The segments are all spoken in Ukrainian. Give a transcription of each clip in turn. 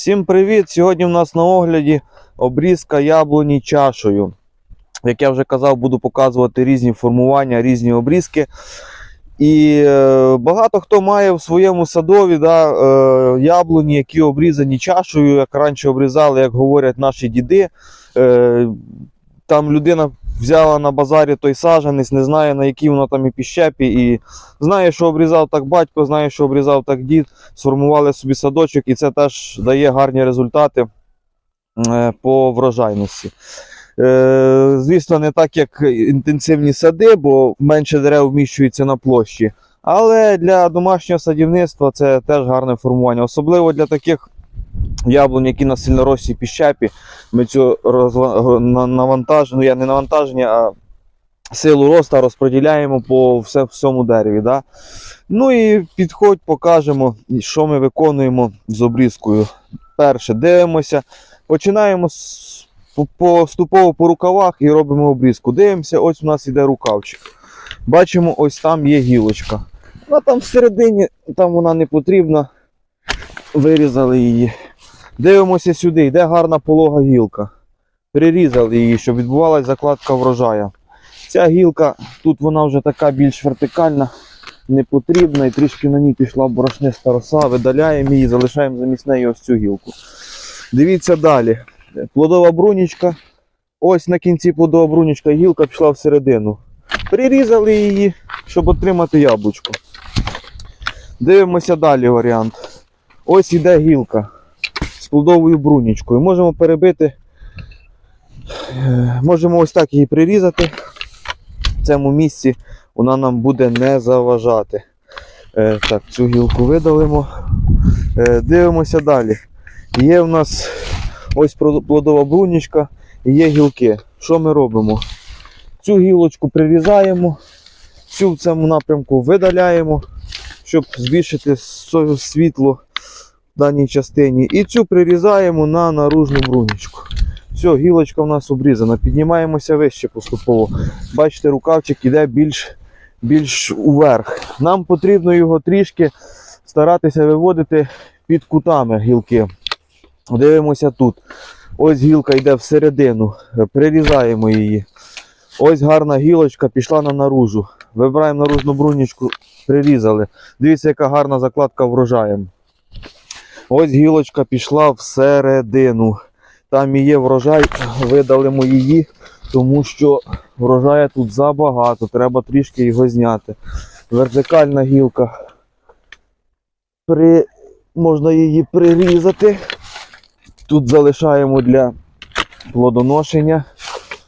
Всім привіт! Сьогодні в нас на огляді обрізка яблуні чашею. Як я вже казав, буду показувати різні формування, різні обрізки. І е, багато хто має в своєму садові да, е, яблуні, які обрізані чашею, як раніше обрізали, як говорять наші діди. Е, там людина взяла на базарі той саженець, не знає на якій вона там і піщепі, і знає, що обрізав так батько, знає, що обрізав так дід сформували собі садочок, і це теж дає гарні результати е, по врожайності. Е, Звісно, не так, як інтенсивні сади, бо менше дерев вміщується на площі. Але для домашнього садівництва це теж гарне формування. Особливо для таких яблунь, які на сильноросі піщепі. Ми цю на- навантаження, ну я не навантаження, а силу росту розподіляємо по все, всьому дереві. Да? Ну і підходь, покажемо, що ми виконуємо з обрізкою. Перше, дивимося, починаємо з- поступово по рукавах і робимо обрізку. Дивимося, ось у нас іде рукавчик. Бачимо, ось там є гілочка. А там всередині, там вона не потрібна. Вирізали її. Дивимося сюди, йде гарна полога гілка. Прирізали її, щоб відбувалася закладка врожая. Ця гілка, тут вона вже така більш вертикальна не потрібна і трішки на ній пішла борошниста роса, видаляємо її, залишаємо замість неї ось цю гілку. Дивіться далі. Плодова брунічка. Ось на кінці плодова брунічка гілка пішла всередину. Прирізали її, щоб отримати яблучко. Дивимося далі варіант. Ось іде гілка плодовою брунічкою. Можемо перебити, е, можемо ось так її прирізати. В цьому місці вона нам буде не заважати. Е, так, цю гілку видалимо. Е, дивимося далі. Є в нас ось плодова брунічка і є гілки. Що ми робимо? Цю гілочку прирізаємо, цю в цьому напрямку видаляємо, щоб збільшити світло даній частині. І цю прирізаємо на наружну брунічку. Все, гілочка в нас обрізана. Піднімаємося вище поступово. Бачите, рукавчик іде більш, більш уверх. Нам потрібно його трішки старатися виводити під кутами гілки. Дивимося тут. Ось гілка йде всередину, прирізаємо її. Ось гарна гілочка пішла на наружу. Вибираємо наружну брунічку, прирізали. Дивіться, яка гарна закладка врожаєм. Ось гілочка пішла всередину. Там і є врожай, видалимо її, тому що врожаю тут забагато, треба трішки його зняти. Вертикальна гілка. При... Можна її прирізати. Тут залишаємо для плодоношення.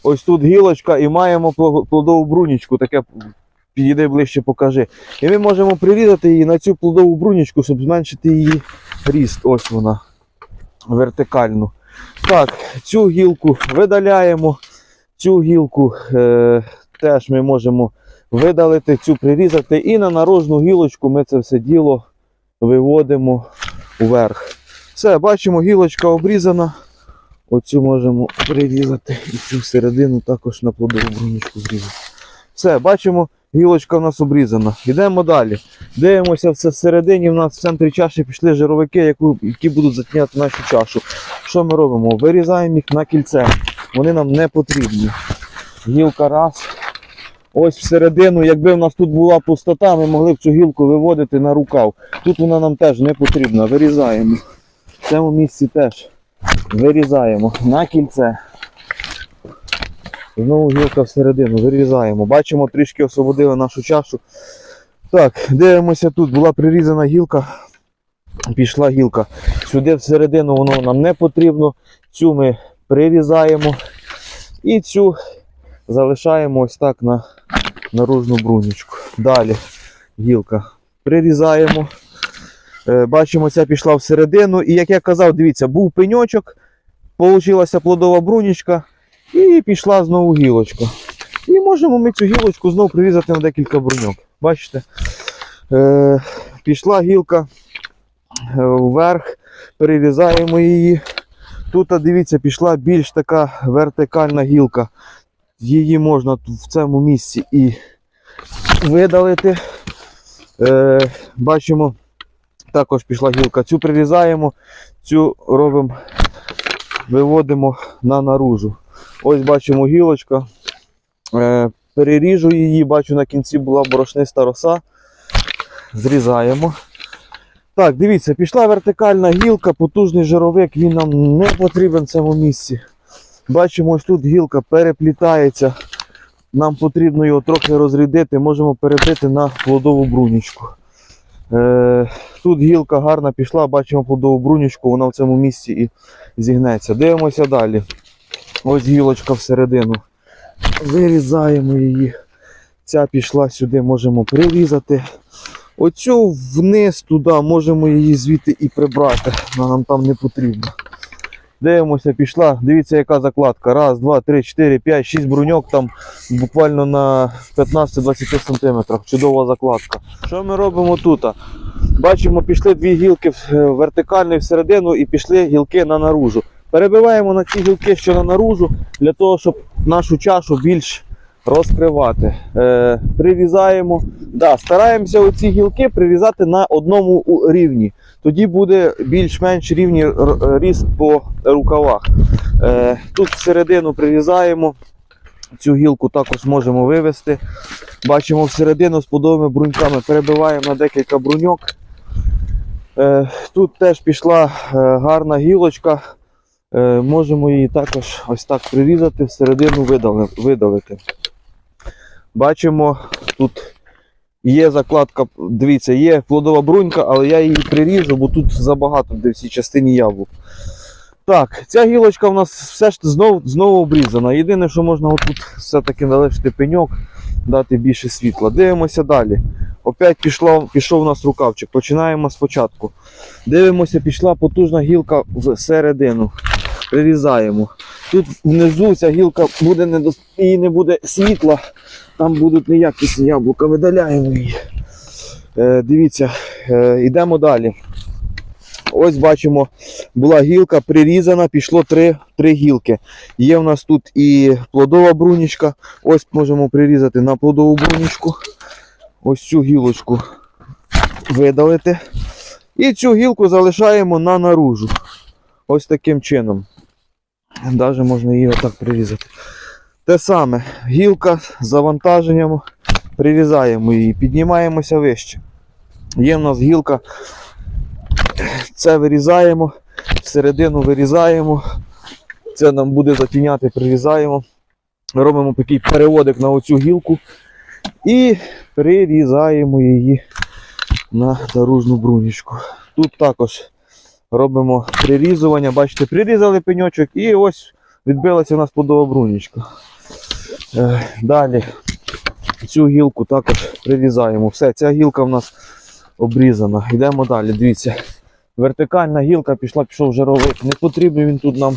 Ось тут гілочка і маємо плодову брунічку, таке підійди ближче, покажи. І ми можемо прирізати її на цю плодову брунічку, щоб зменшити її ріст. Ось вона. Вертикальну. Так, цю гілку видаляємо. Цю гілку е, теж ми можемо видалити, цю прирізати. І на наружну гілочку ми це все діло виводимо вверх. Все, бачимо, гілочка обрізана. Оцю можемо прирізати і цю всередину також на плодову брунічку зрізати. Все, бачимо, гілочка в нас обрізана. Йдемо далі. Дивимося все всередині. У нас в центрі чаші пішли жировики, які будуть затіняти нашу чашу. Що ми робимо? Вирізаємо їх на кільце. Вони нам не потрібні. Гілка раз. Ось всередину, якби в нас тут була пустота, ми могли б цю гілку виводити на рукав. Тут вона нам теж не потрібна. Вирізаємо. В цьому місці теж вирізаємо на кільце. Знову гілка всередину, вирізаємо. Бачимо, трішки освободили нашу чашу. Так, дивимося тут. Була прирізана гілка. Пішла гілка. Сюди всередину воно нам не потрібно. Цю ми прирізаємо. І цю залишаємо ось так на наружну брунічку. Далі гілка. Прирізаємо. Е, Бачимо, ця пішла всередину. І як я казав, дивіться, був пеньочок, получилася плодова брунічка, і пішла знову гілочка. І можемо ми цю гілочку знову прирізати на декілька бруньок. Бачите? Е, пішла гілка е, вверх, перерізаємо її. Тут, дивіться, пішла більш така вертикальна гілка. Її можна в цьому місці і видалити. Е, бачимо, також пішла гілка. Цю прирізаємо. цю робимо, виводимо на наружу. Ось бачимо гілочка. Е, переріжу її, бачу на кінці була борошниста роса. Зрізаємо. Так, дивіться, пішла вертикальна гілка, потужний жировик, він нам не потрібен в цьому місці. Бачимо, ось тут гілка переплітається. Нам потрібно його трохи розрядити, можемо перебити на плодову брунічку. Е, тут гілка гарна пішла, бачимо плодову брунічку, вона в цьому місці і зігнеться. Дивимося далі. Ось гілочка всередину. Вирізаємо її. Ця пішла сюди, можемо прирізати. Оцю вниз туди можемо її звідти і прибрати. Вона нам там не потрібно. Дивимося, пішла. Дивіться, яка закладка. Раз, два, три, чотири, п'ять, шість бруньок там буквально на 15-20 см. Чудова закладка. Що ми робимо тут? Бачимо, пішли дві гілки е, вертикально і всередину і пішли гілки на наружу. Перебиваємо на ті гілки, що на наружу, для того, щоб нашу чашу більш розкривати. Е, прирізаємо. Да, стараємося оці гілки прирізати на одному рівні. Тоді буде більш-менш рівний р- ріст по рукавах. Е, тут всередину прирізаємо. Цю гілку також можемо вивести. Бачимо всередину з подовими бруньками. Перебиваємо на декілька бруньок. Е, тут теж пішла е, гарна гілочка. Е, можемо її також ось так прирізати, всередину видалити. Бачимо, тут є закладка, дивіться, є плодова брунька, але я її приріжу, бо тут забагато де в цій частині яблук. Так, ця гілочка в нас все ж знову, знову обрізана. Єдине, що можна отут все-таки залишити пеньок, дати більше світла. Дивимося далі. Опять пішло, пішов у нас рукавчик. Починаємо спочатку. Дивимося, пішла потужна гілка всередину. Прирізаємо. Тут внизу ця гілка буде не дос... її не буде світла, там будуть неякісні яблука, видаляємо її. Е, дивіться, е, йдемо далі. Ось бачимо, була гілка прирізана, пішло три, три гілки. Є в нас тут і плодова брунічка. Ось можемо прирізати на плодову брунічку. Ось цю гілочку видалити. І цю гілку залишаємо на наружу. Ось таким чином. Навіть можна її отак прирізати. Те саме, гілка з завантаженням, прирізаємо її, піднімаємося вище. Є в нас гілка, це вирізаємо, всередину вирізаємо, це нам буде затіняти, прирізаємо. Робимо такий переводик на оцю гілку і прирізаємо її на дорожну брунічку. Тут також робимо прирізування. Бачите, прирізали пеньочок і ось відбилася у нас плодова брунічка. Е, Далі цю гілку також прирізаємо. Все, ця гілка в нас обрізана. Йдемо далі. Дивіться. Вертикальна гілка пішла, пішов жировик. Не потрібно він тут нам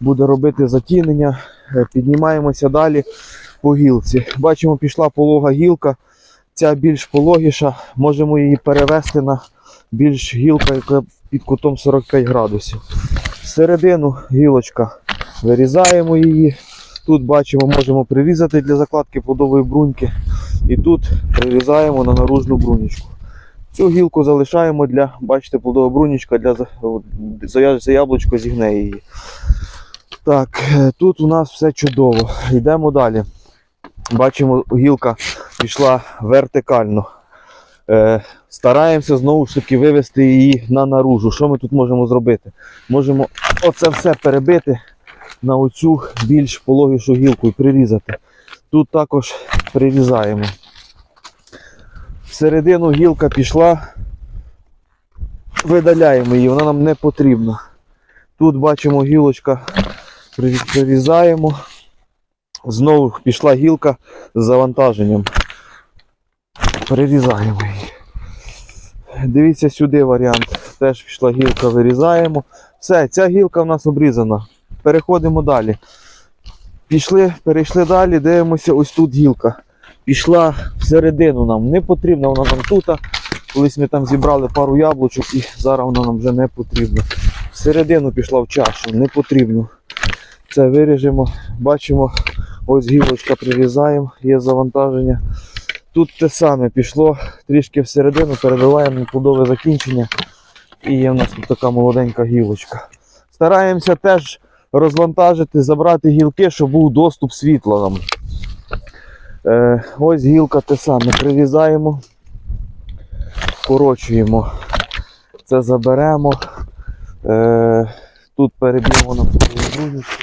буде робити затінення. Е, Піднімаємося далі по гілці. Бачимо, пішла полога гілка. Ця більш пологіша. Можемо її перевести на більш гілка, яка під кутом 45 градусів. Всередину гілочка вирізаємо її. Тут бачимо, можемо прирізати для закладки плодової бруньки. І тут прирізаємо на наружну брунічку. Цю гілку залишаємо для, бачите, плодова брунічка для за яблучко зігне її. Так, е, тут у нас все чудово. Йдемо далі. Бачимо, гілка пішла вертикально. Е, стараємося знову ж таки вивести її на наружу. Що ми тут можемо зробити? Можемо оце все перебити на оцю більш пологішу гілку і прирізати. Тут також прирізаємо. Всередину гілка пішла, видаляємо її, вона нам не потрібна. Тут бачимо гілочка, прирізаємо. Знову пішла гілка з завантаженням. Прирізаємо її. Дивіться сюди варіант. Теж пішла гілка, вирізаємо. Все, ця гілка в нас обрізана. Переходимо далі. Пішли, перейшли далі, дивимося, ось тут гілка. Пішла всередину нам. Не потрібна вона нам тут. Колись ми там зібрали пару яблучок і зараз вона нам вже не потрібна. Всередину пішла в чашу, не потрібно. Це виріжемо, бачимо, ось гілочка прирізаємо, є завантаження. Тут те саме пішло трішки всередину, перебиваємо на плодове закінчення. І є в нас тут така молоденька гілочка. Стараємося теж розвантажити, забрати гілки, щоб був доступ світла нам. Е, ось гілка те саме. Прирізаємо, скорочуємо. Це заберемо. Е, тут переб'ємо на брунючку.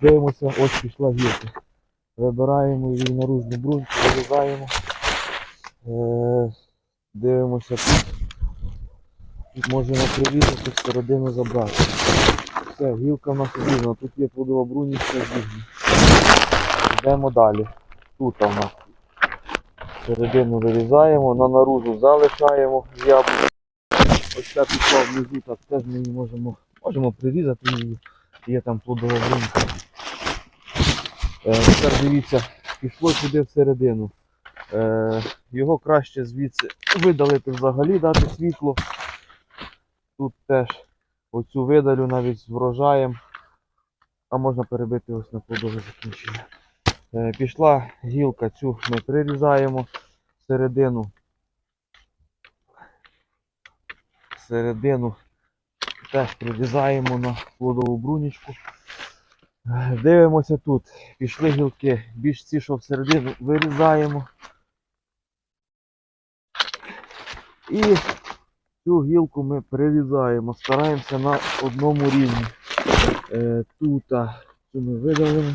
Дивимося, ось пішла гілка. Вибираємо її наружну бруньку, вирізаємо. Дивимося тут. Тут можемо прирізати, всередину забрати. Все, гілка в нас обрізана. Тут є плодова брунічка зрізана. Йдемо далі. Тут у нас середину вирізаємо, на наружу залишаємо яблуко. Ось ця пішла внизу, так теж ми її можемо, можемо прирізати її. Є там плодова брунька. Е, тепер дивіться, пішло сюди всередину. Е, його краще звідси видалити взагалі, дати світло. Тут теж оцю видалю навіть з врожаєм. А можна перебити ось на плодове закінчення. Е, пішла гілка, цю ми прирізаємо середину. Середину теж прирізаємо на плодову брунічку. Е, Дивимося тут. Пішли гілки. Більш ці, що всередину вирізаємо. І цю гілку ми прирізаємо. Стараємося на одному рівні. Е, тут цю ми видалимо.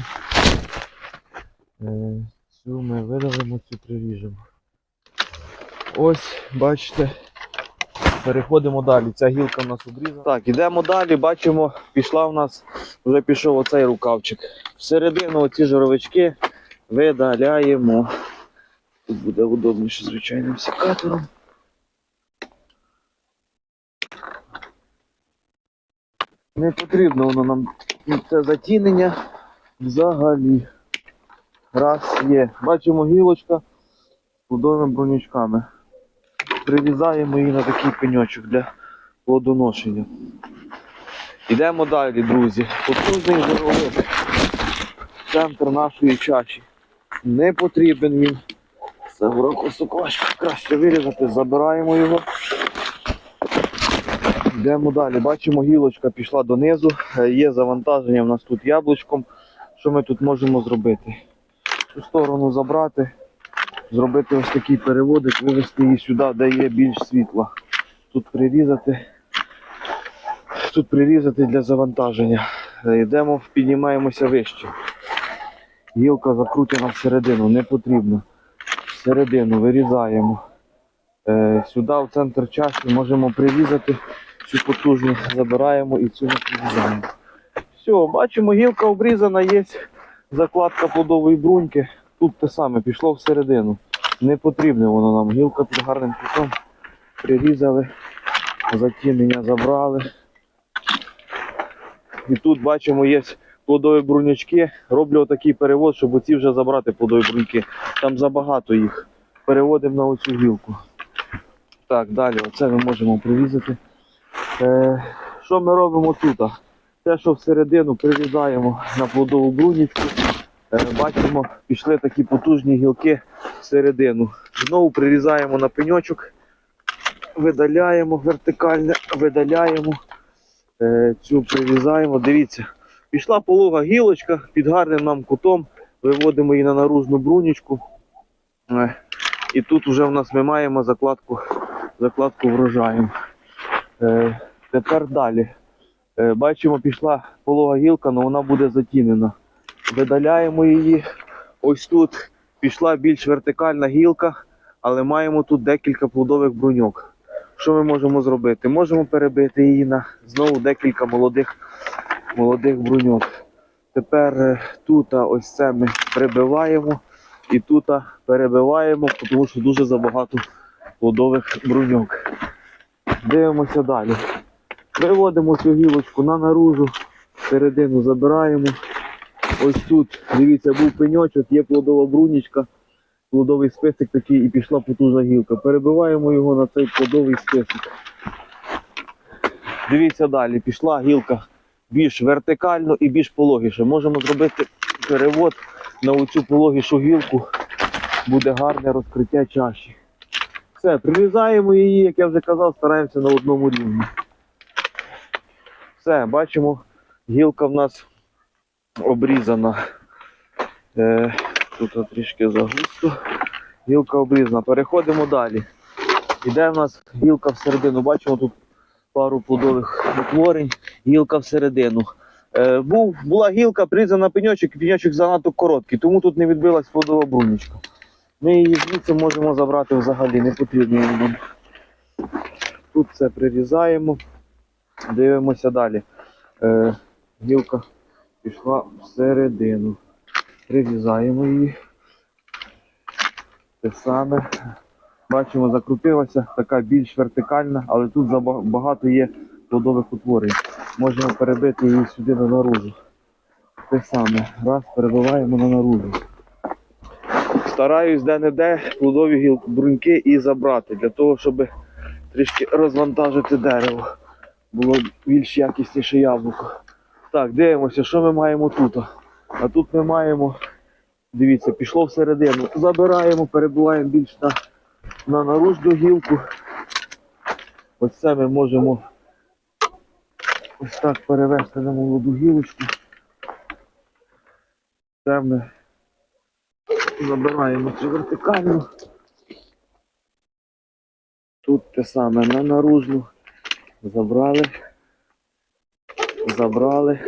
Е, цю ми видалимо, цю приріжемо. Ось, бачите, переходимо далі. Ця гілка в нас обрізана. Так, ідемо далі, бачимо, пішла в нас, вже пішов оцей рукавчик. Всередину оці жировички видаляємо. Тут буде удобніше звичайним секатором. Не потрібно воно нам це затінення взагалі. Раз є. Бачимо гілочка з плодовими бронючками. Прирізаємо її на такий пеньочок для плодоношення. Йдемо далі, друзі. Потужний жировик. Центр нашої чаші. Не потрібен він. Це кусок важко краще вирізати, забираємо його. Йдемо далі. Бачимо, гілочка пішла донизу. Е, Є завантаження в нас тут яблучком. Що ми тут можемо зробити? Цю сторону забрати, зробити ось такий переводик, вивести її сюди, де є більш світла. Тут прирізати. Тут прирізати для завантаження. Е, Йдемо, піднімаємося вище. Гілка закрутена всередину, не потрібно. Всередину вирізаємо. Е, Сюди в центр чаші можемо прирізати цю потужну забираємо і цю не прирізаємо. Все, бачимо, гілка обрізана, є закладка плодової бруньки. Тут те саме, пішло всередину. Не потрібне воно нам. Гілка під гарним кутом. Прирізали, затінення забрали. І тут бачимо, є плодові брунячки. Роблю отакий перевод, щоб оці вже забрати плодові бруньки. Там забагато їх. Переводимо на оцю гілку. Так, далі, оце ми можемо прирізати. Е, що ми робимо тут? Те, що всередину прирізаємо на плодову брунічку, е, бачимо, пішли такі потужні гілки всередину. Знову прирізаємо на пеньочок, видаляємо вертикально, видаляємо, е, цю прирізаємо. Дивіться, пішла полога гілочка під гарним нам кутом, виводимо її на наружну брунічку. І тут вже в нас ми маємо закладку, закладку врожаєм. Е, тепер далі. Е, бачимо, пішла полога гілка, але вона буде затінена. Видаляємо її. Ось тут пішла більш вертикальна гілка, але маємо тут декілька плодових бруньок. Що ми можемо зробити? Можемо перебити її на знову декілька молодих, молодих бруньок. Тепер е, тут ось це ми прибиваємо і тут перебиваємо, тому що дуже забагато плодових бруньок. Дивимося далі. Виводимо цю гілочку на наружу, середину забираємо. Ось тут, дивіться, був пеньочок, є плодова брунічка, плодовий список такий і пішла потужна гілка. Перебиваємо його на цей плодовий список. Дивіться далі, пішла гілка більш вертикально і більш пологіше. Можемо зробити перевод на оцю пологішу гілку, буде гарне розкриття чаші. Все, прирізаємо її, як я вже казав, стараємося на одному рівні. Все, бачимо, гілка в нас обрізана. Е, тут трішки загусто. Гілка обрізана. Переходимо далі. Іде в нас гілка всередину. Бачимо тут пару плодових утворень, гілка всередину. Е, був, була гілка, прирізана пеньочок, і пеньочок занадто короткий, тому тут не відбилась плодова брунічка. Ми її звідси можемо забрати взагалі, не потрібно нам. Тут все прирізаємо, дивимося далі. Е, гілка пішла всередину. Прирізаємо її. Те саме. Бачимо, закрутилася, така більш вертикальна, але тут багато є плодових утворень. Можемо перебити її сюди на наружу. Те саме. Раз, перебиваємо на наружу. Стараюсь де-не-де плодові гіл- бруньки і забрати, для того, щоб трішки розвантажити дерево. Було більш якісніше яблуко. Так, дивимося, що ми маємо тут. А тут ми маємо, дивіться, пішло всередину. Забираємо, перебуваємо більш на, на наружну гілку. Ось це ми можемо ось так перевести на молоду гілочку. Це ми забираємо цю вертикальну. Тут те саме на наружну. Забрали. Забрали.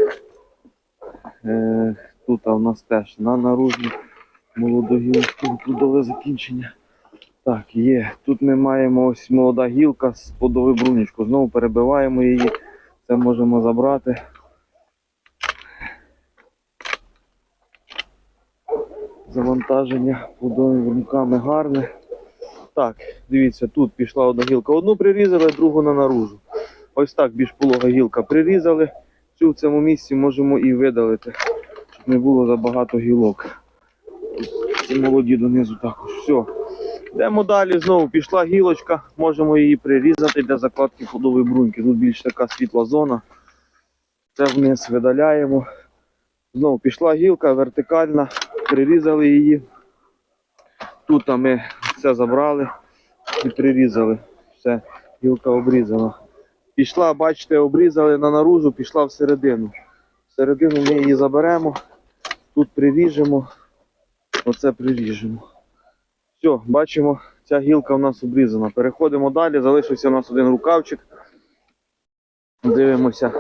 Е, тут у нас теж на наружну молоду гілку плодове закінчення. Так, є. Тут ми маємо ось молода гілка з плодовою брунічкою. Знову перебиваємо її. Це можемо забрати. Завантаження плодовими бруньками гарне. Так, дивіться, тут пішла одна гілка. Одну прирізали, другу на наружу. Ось так більш полога гілка прирізали. Цю в цьому місці можемо і видалити, щоб не було забагато гілок. Ці молоді донизу також. Все. Йдемо далі. Знову пішла гілочка, можемо її прирізати для закладки плодової бруньки. Тут більш така світла зона. Це вниз видаляємо. Знову пішла гілка вертикальна, прирізали її. Тут ми все забрали і прирізали. Все, гілка обрізана. Пішла, бачите, обрізали на наружу, пішла всередину. Всередину ми її заберемо, тут приріжемо, оце приріжемо. Все, бачимо, ця гілка в нас обрізана. Переходимо далі, залишився у нас один рукавчик. Дивимося,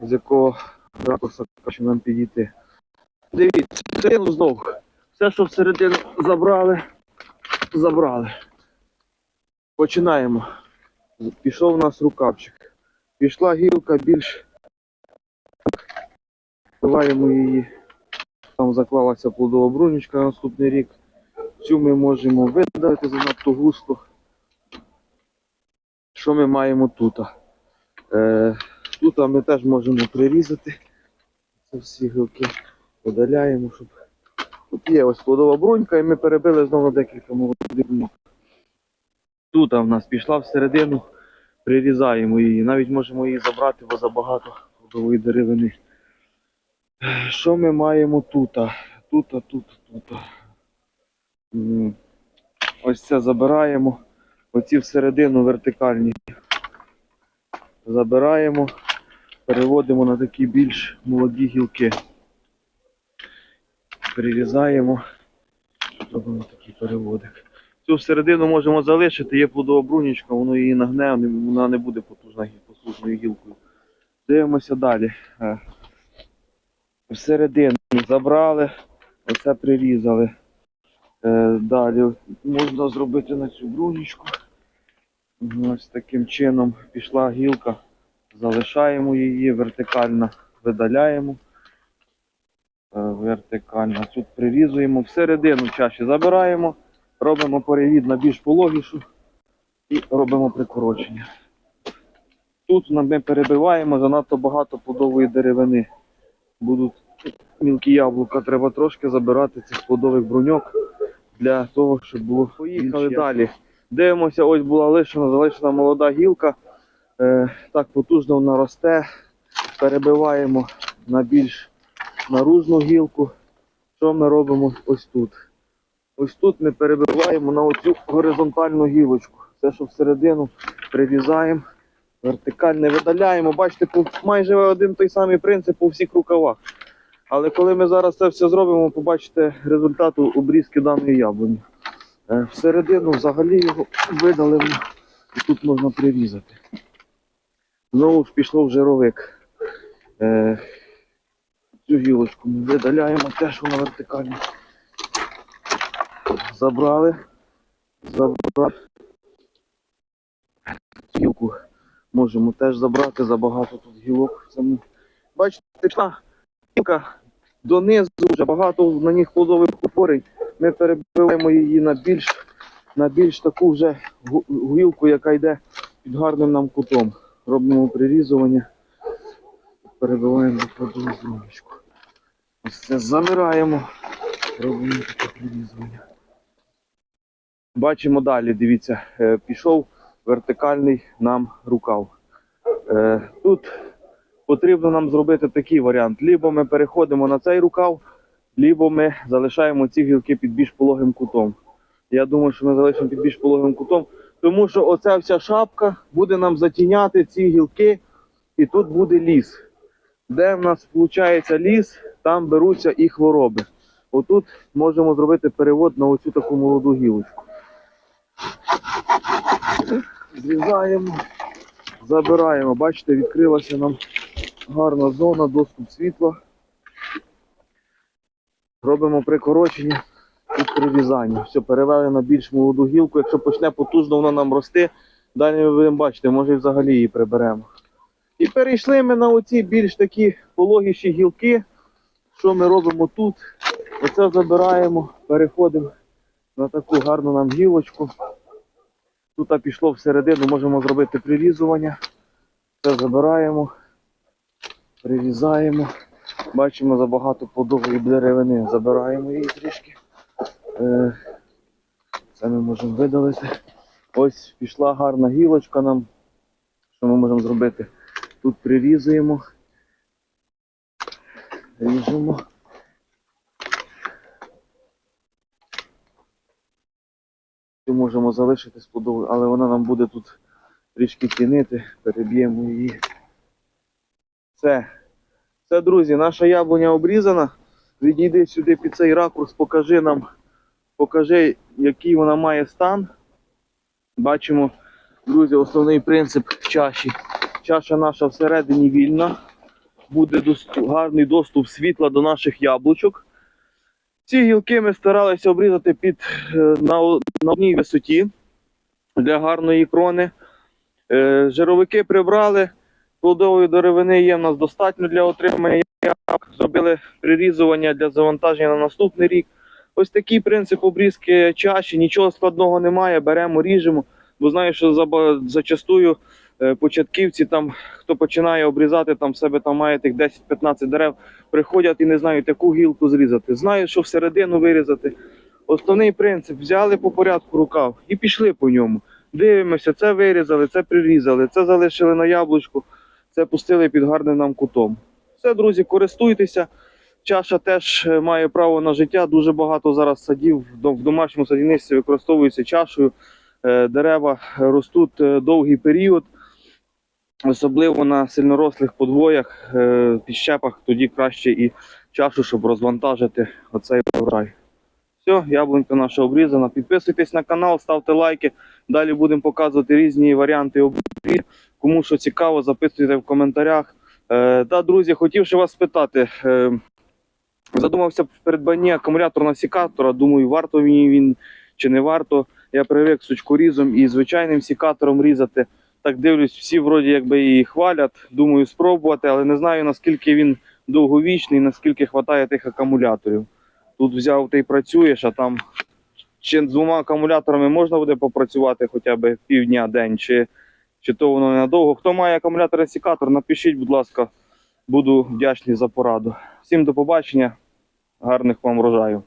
з якого ракурсу краще нам підійти. Дивіться, всередину знову. Все, що всередину забрали, забрали. Починаємо. Пішов у нас рукавчик. Пішла гілка більш. Ховаємо її. Там заклалася плодова брунічка на наступний рік. Цю ми можемо видалити занадто густо. Що ми маємо тут? Е, тут ми теж можемо прирізати. Це всі гілки видаляємо, щоб. Тут є ось плодова брунька і ми перебили знову декілька молодих. Тут в нас пішла всередину, прирізаємо її. Навіть можемо її забрати, бо забагато плодової деревини. Що ми маємо тут? Тут, тут, тут. Ось це забираємо. Оці всередину вертикальні. Забираємо, переводимо на такі більш молоді гілки. Прирізаємо. Робимо такий переводик. Цю всередину можемо залишити, є плодова брунічка, воно її нагне, вона не буде потужна, потужною гілкою. Дивимося далі. Е, Всередину забрали, оце прирізали. Е, Далі можна зробити на цю брунічку. Ось таким чином пішла гілка, залишаємо її вертикально, видаляємо. Е, Вертикально. Тут прирізуємо, всередину чаще забираємо, робимо перевід на більш пологішу і робимо прикорочення. Тут ми перебиваємо занадто багато плодової деревини. Будуть мілкі яблука, треба трошки забирати цих плодових бруньок для того, щоб було. Поїхали далі. Дивимося, ось була лишена, залишена молода гілка. Е, так потужно вона росте. Перебиваємо на більш наружну гілку. Що ми робимо ось тут? Ось тут ми перебиваємо на оцю горизонтальну гілочку. Все, що всередину прирізаємо, Вертикальне видаляємо. Бачите, майже один той самий принцип по всіх рукавах. Але коли ми зараз це все зробимо, побачите результат обрізки даної яблуні. Е, Всередину взагалі його видалимо і тут можна прирізати. Знову ж пішов жировик. Е, Цю гілочку ми видаляємо, теж вона вертикальна. Забрали. Забрали. Гілку можемо теж забрати, забагато тут гілок. Бачите, така гілка донизу вже багато на них плодових утворень. Ми перебиваємо її на більш, на більш таку вже гілку, яка йде під гарним нам кутом. Робимо прирізування, перебиваємо плодову зрубочку. Ось це замираємо, робимо таке прирізування. Бачимо далі, дивіться, е, пішов вертикальний нам рукав. Е, Тут потрібно нам зробити такий варіант. Лібо ми переходимо на цей рукав, лібо ми залишаємо ці гілки під більш пологим кутом. Я думаю, що ми залишимо під більш пологим кутом, тому що оця вся шапка буде нам затіняти ці гілки, і тут буде ліс. Де в нас виходить ліс, там беруться і хвороби. Отут можемо зробити перевод на оцю таку молоду гілочку. Зрізаємо, забираємо. Бачите, відкрилася нам гарна зона, доступ світла. Робимо прикорочення і прирізання. Все, перевели на більш молоду гілку. Якщо почне потужно вона нам рости, далі ми будемо бачити, може взагалі її приберемо. І перейшли ми на оці більш такі пологіші гілки. Що ми робимо тут? Оце забираємо, переходимо на таку гарну нам гілочку. Тут пішло всередину, можемо зробити прирізування. Це забираємо, прирізаємо. Бачимо забагато плодової деревини. Забираємо її трішки. Е, Це ми можемо видалити. Ось пішла гарна гілочка нам. Що ми можемо зробити? Тут прирізуємо. Ріжемо. Цю можемо залишити з але вона нам буде тут трішки тінити, переб'ємо її. Все. Все, друзі, наша яблуня обрізана. Відійди сюди під цей ракурс, покажи нам, покажи, який вона має стан. Бачимо, друзі, основний принцип чаші. Чаша наша всередині вільна. Буде дос- гарний доступ світла до наших яблучок. Ці гілки ми старалися обрізати під, е, на, на одній висоті для гарної крони. Е, Жировики прибрали, плодової деревини є в нас достатньо для отримання. Зробили прирізування для завантаження на наступний рік. Ось такий принцип обрізки чаші, нічого складного немає. Беремо, ріжемо. Бо знаю, що зачастую е, початківці, там, хто починає обрізати, там себе там має тих 10-15 дерев, приходять і не знають, яку гілку зрізати. Знають, що всередину вирізати. Основний принцип взяли по порядку рукав і пішли по ньому. Дивимося, це вирізали, це прирізали, це залишили на яблучку, це пустили під гарним нам кутом. Все, друзі, користуйтеся. Чаша теж е, має право на життя. Дуже багато зараз садів в домашньому садівництві використовуються чашею. Е, Дерева ростуть е, довгий період, особливо на сильнорослих подвоях, підщепах, тоді краще і чашу, щоб розвантажити оцей врожай. Все, яблунька наша обрізана. Підписуйтесь на канал, ставте лайки. Далі будемо показувати різні варіанти обрізки. Кому що цікаво, записуйте в коментарях. Та, друзі, хотів ще вас спитати. Задумався в придбанні акумуляторного сікатора. Думаю, варто мені він чи не варто. Я привик сучкорізом і звичайним сікатором різати. Так дивлюсь, всі вроді якби і хвалять. Думаю, спробувати, але не знаю наскільки він довговічний, наскільки вистачає тих акумуляторів. Тут взяв ти працюєш, а там чи двома акумуляторами можна буде попрацювати хоча б півдня день, чи, чи то воно ненадовго. Хто має акумулятор сікатор, напишіть, будь ласка, буду вдячний за пораду. Всім до побачення, гарних вам врожаю.